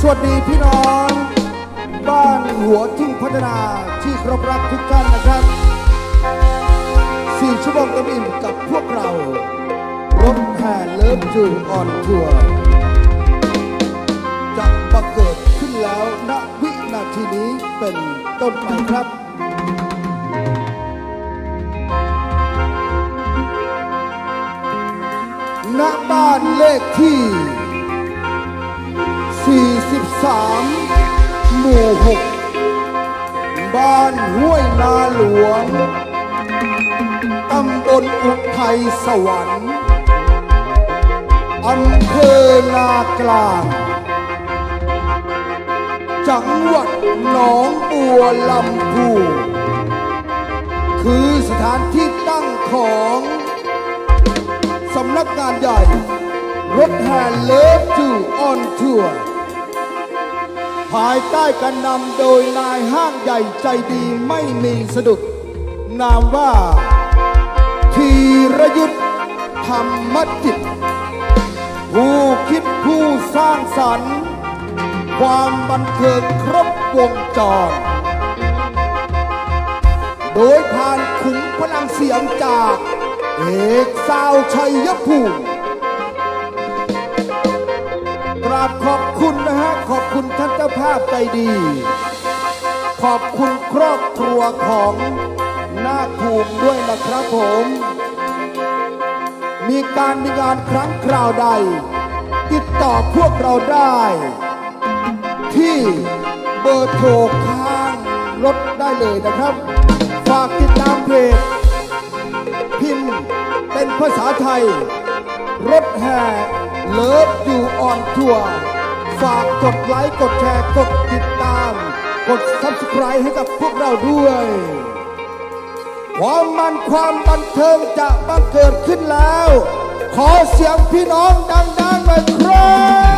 สวัสดีพี่น้อง บ้านหัวทุ่งพัฒนาที่เคารพรักทุกท่านนะครับสี่ชั่วโมงเต็มอิ่มกับพวกเรา รถแห่เลิฟจูออนทัวร์จะบังเกิดขึ้นแล้วณวินาทีนี้เป็นต้นไปครับ ณบ้านเลขที่ 43 หมู่ 6 บ้านห้วยนาหลวง ตำบลอุทัยสวรรค์ อำเภอนากลาง จังหวัดหนองบัวลำพู คือสถานที่ตั้งของำนักงานใหญ่ รถแห่เลิฟจูออนทัวร์ภายใต้การนำโดยนายห้างใหญ่ใจดีไม่มีสะดุด นามว่า ธีรยุทธธรรมจิต ผู้คิดผู้สร้างสรรค์ ความบันเทิงครบวงจร โดยผ่านขุมพลังเสียงจาก เอกสาวชัยภูมิกราบขอบคุณนะฮะ ขอบคุณท่านเจ้าภาพใจดี ขอบคุณครอบครัวของนาคภูมิด้วยนะครับผม มีการมีงานครั้งคราวใด ติดต่อพวกเราได้ ที่เบอร์โทรข้างรถได้เลยนะครับ ฝากติดตามเพจ เป็นภาษาไทย รถแห่เลิฟอยู่ออนทัวร์ฝากกดไลค์ กดแชร์ กดติดตาม กด Subscribe ให้กับพวกเราด้วย ความมันความบันเทิงจะบังเกิดขึ้นแล้ว ขอเสียงพี่น้องดังๆหน่อยครั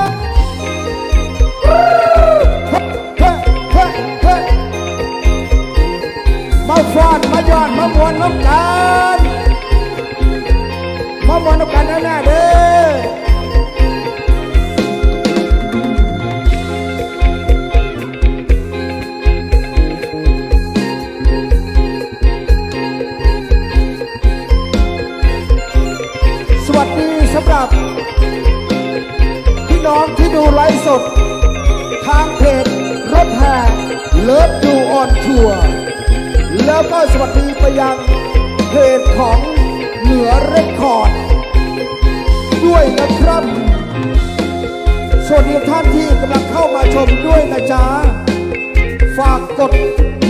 บ ออนทัวร์แล้วก็สวัสดีไปยังเพจของเหนือเรคคอร์ดด้วยนะครับ สวัสดีท่านที่กำลังเข้ามาชมด้วยนะจ๊ะ ฝากกด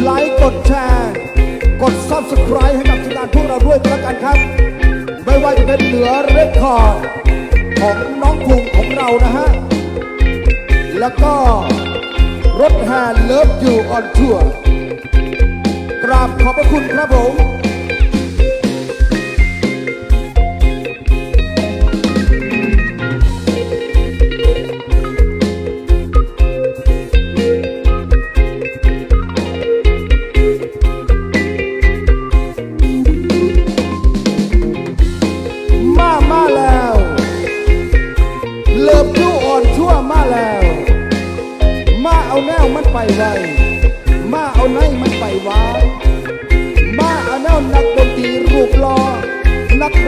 ไลค์กดแชร์ กด Subscribe ให้กับทีมงานพวกเราด้วยก็แล้วกันครับ ไม่ว่าจะเป็นเหนือเรคคอร์ด อ่ออนทัวร์กราบขอบพระคุณครับผม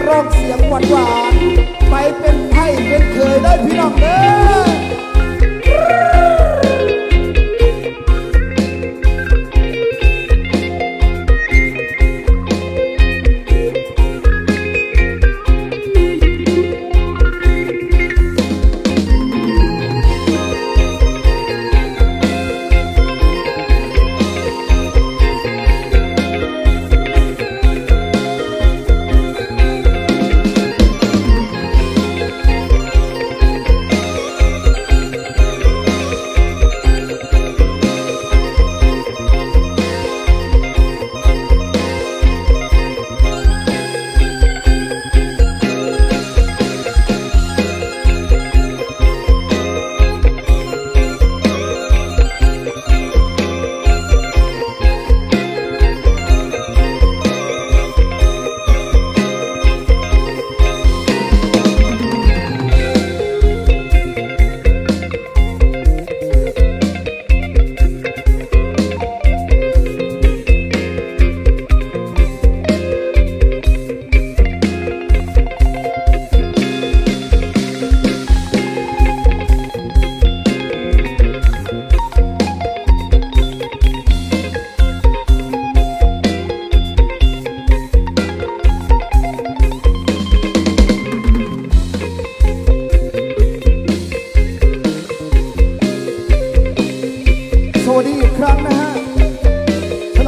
ร้องเสียงหวานหวานไปเป็นไพ่เป็นเคยได้พี่น้องเด้อ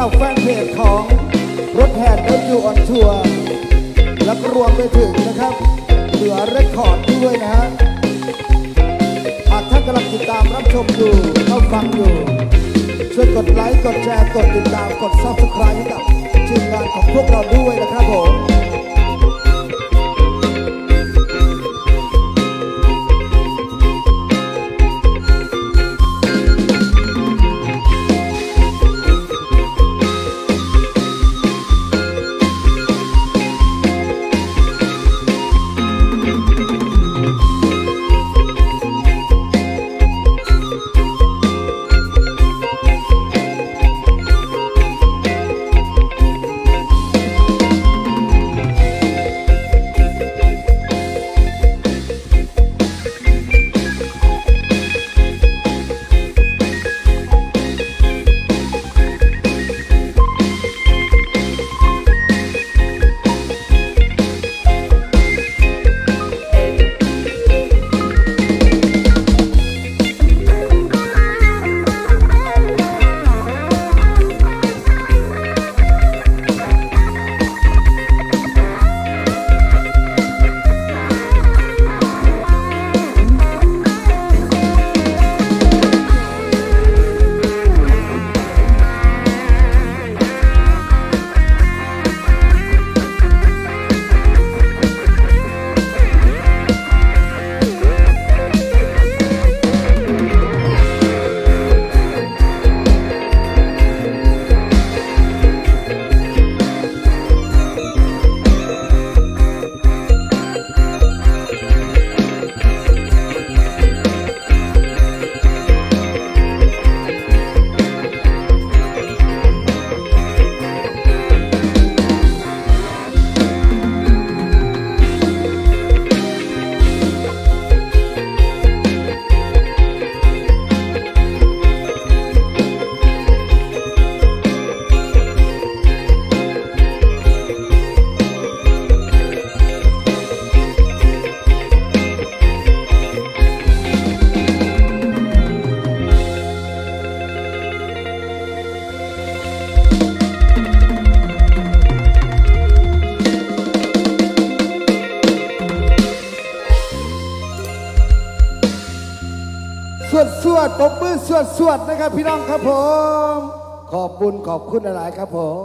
าแฟนเพจของรถแห่เดิอยู่ออนทัวร์แล้รวมไปถึงนะครับเหลือเรคคอร์ดด้วยนะฮะหากท่านกำลังติดตามรับชมอยู่เข้าฟังอยู่ ช่วยกดไลค์ กดแชร์ กดติดตาม กดซับสไครต์ให้กับทีมงานของพวกเราด้วยนะครับผม มือสวดๆนะครับพี่น้องครับผม ขอบคุณขอบคุณหลายๆครับผม